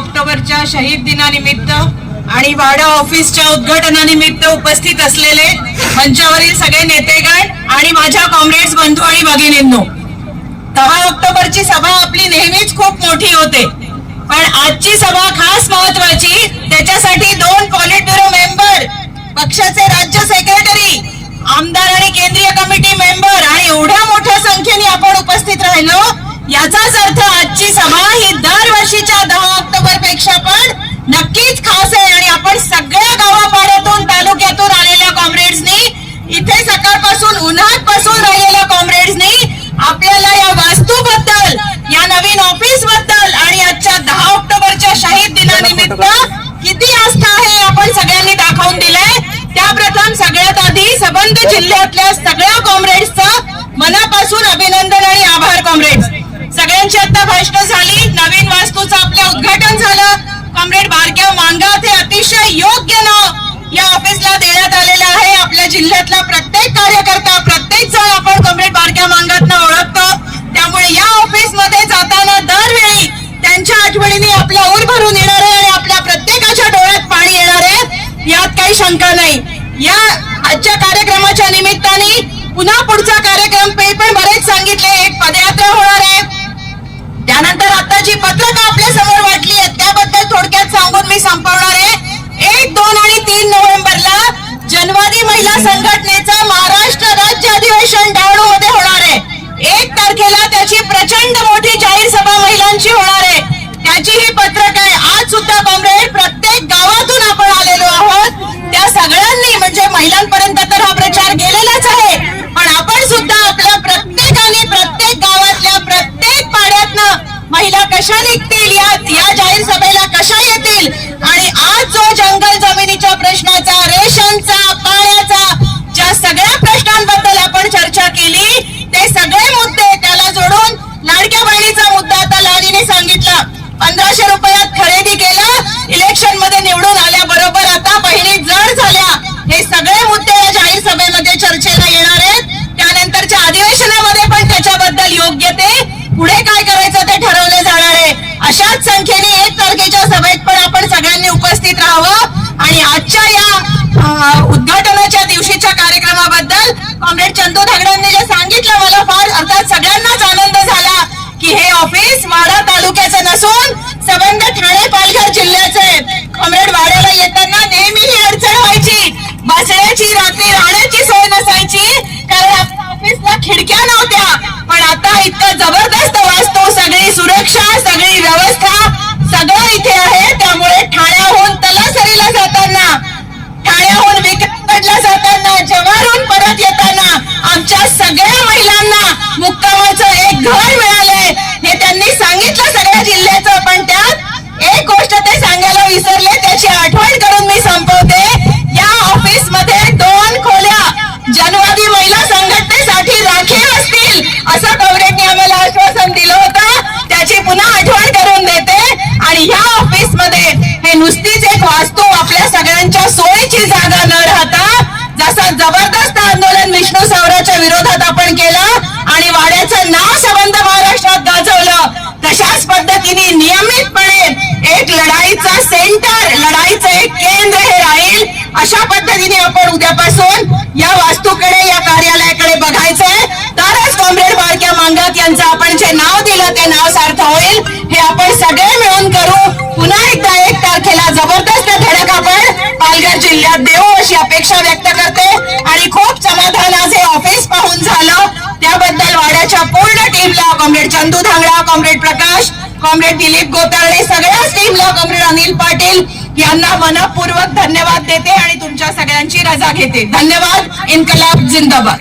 ऑक्टोबरच्या शहीद दिनानिमित्त आणि वाडा ऑफिसच्या उद्घाटनानिमित्त उपस्थित असलेले मंचावरील सगळे नेतेगण आणि माझ्या कॉम्रेड्स बंधू आणि भगिनींनो दहा ऑक्टोबरची सभा आपली नेहमीच खूप मोठी होते. पण आजची सभा खास महत्वाची त्याच्यासाठी दोन पॉलिट ब्युरो मेंबर पक्षाचे राज्य सेक्रेटरी आमदार आणि केंद्रीय कमिटी मेंबर आणि एवढ्या मोठ्या संख्येने आपण उपस्थित राहिलो याचाच अर्थ आजची सभा ही दरवर्षीची दहा ऑक्टोबरपेक्षा पण नक्कीच खास आहे आणि आपण सगळ्या गावापाड्यातून तालुक्यातून आलेल्या कॉम्रेड्सनी इथे सकाळपासून उन्हात बसून राहिलेल्या कॉम्रेड्सनी आपल्याला या वास्तूबद्दल या नवीन ऑफिसबद्दल आणि आजच्या दहा ऑक्टोबरच्या शहीद दिनानिमित्त किती आस्था आहे हे आपण सगळ्यांनी दाखवून दिलंय त्याप्रथम सगळ्यात आधी सबंध जिल्ह्यातल्या सगळ्या कॉम्रेड्सचं मनापासून अभिनंदन आणि आभार कॉम्रेड्स सगळ्यांची झाली. नवीन वास्तूचं आपलं उद्घाटन झालं. कॉम्रेड बारक्या मानगाव हे अतिशय योग्य नाव या ऑफिसला देण्यात आलेलं आहे. आपल्या जिल्ह्यातला प्रत्येक कार्यकर्ता प्रत्येक जण आपण कॉम्रेड बारक्या मानगातनं ओळखतो. त्यामुळे या ऑफिसमध्ये जाताना दरवेळी त्यांच्या आठवणीने आपला ऊर भरून येणार आहे आणि आपल्या प्रत्येकाच्या डोळ्यात पाणी येणार आहे. यात काही शंका नाही. या आजच्या कार्यक्रमाच्या निमित्ताने पुन्हा पुढचा कार्यक्रम पे पण बरेच सांगितले. एक पदयात्रा होणार आहे. त्यानंतर आता जी पत्रकं आपल्यासमोर वाटली आहेत त्याबद्दल थोडक्यात सांगून मी संपवणार आहे. एक दोन आणि तीन नोव्हेंबरला जनवादी महिला संघटना महाराष्ट्र राज्य अधिवेशन डहाणू मध्ये होणार आहे एक तारखेला त्याची प्रचंड मोठी जाहीर सभा महिलांची होणार आहे त्याची ही पत्रक आहे आज सुद्धा कॉम्रेड प्रत्येक गावातून आपण आलेलो आहोत त्या सगळ्यांनी म्हणजे महिलांपर्यंत तर हा प्रचार गेलेलाच आहे पण आपण सुद्धा आपल्या प्रत्येकाने प्रत्येक गावातल्या प्रत्येक पाड्यातनं महिला कशा निघतील या या जाहीर सभेला कशा येतील आणि आज जो जंगल जमिनीच्या प्रश्नाचा रेशनचा पाण्याचा ज्या सगळ्या प्रश्नांबद्दल आपण चर्चा केली ते सगळे मुद्दे त्याला जोडून लाडक्या बहिणीचा मुद्दा आता लाडीने सांगितला पंधराशे रुपयात खरेदी केलं इलेक्शनमध्ये निवडून आल्याबरोबर आता बहिणी जड झाल्या हे सगळे मुद्दे या जाहीर सभेमध्ये चर्चेला येणार आहेत त्यानंतरच्या अधिवेशनामध्ये पण त्याच्याबद्दल योग्य ते पुढे काय करायचं ते ठरवले जाणार आहे अशाच संख्येने एक तारखेच्या सभेत पण आपण सगळ्यांनी उपस्थित राहावं. आणि आजच्या या उद्घाटनाच्या दिवशीच्या कार्यक्रमाबद्दल कॉम्रेड चंदू धागड्यांनी जे सांगितलं मला फार अर्थात सगळ्यांनाच आनंद झाला की हे ऑफिस वाडा तालुक्याचं नसून सबंध ठाणे त्याची आठवण करून मी संपवते. या ऑफिसमध्ये दोन खोल्या. जनवादी महिला संघटनेसाठी राखीव असतील असं कवरेजने आम्हाला आश्वासन दिलं होतं. त्याची पुन्हा आठवण करून देते. आणि ह्या ऑफिसमध्ये हे नुसतीच एक वास्तू आपल्या सगळ्यांच्या सोयीची जागा न राहता जसं जबरदस्त आंदोलन विष्णू सावराच्या विरोधात आपण केलं आणि वाड्याचं नाव संबंध महाराष्ट्रात गाजवलं तशाच पद्धतीने नियमितपणे एक लढाईचा सेंटर लढाईचं एक केंद्र हे राहील. अशा पद्धतीने आपण उद्यापासून या वास्तूकडे या कार्यालयाकडे बघायचंय. तरच कॉम्रेड बारक्या मांगात यांचं आपण जे नाव दिलं ते नाव सार्थ होईल. हे आपण सगळे मिळून करू. पुन्हा एकदा एक तारखेला जबरदस्त धडक आपण पालघर जिल्ह्यात देऊ अशी अपेक्षा व्यक्त करते. आणि खूप समाधान आज हे ऑफिस पाहून झालं. त्याबद्दल वाड्याच्या पूर्ण टीमला comrade Chandu Dhangda comrade Prakash comrade Dilip Gotavale सगळ्याच टीमला कॉम्रेड अनिल पाटील यांना मनपूर्वक धन्यवाद देते आणि तुमच्या सगळ्यांची रजा घेते. धन्यवाद इन्कलाब जिंदाबाद.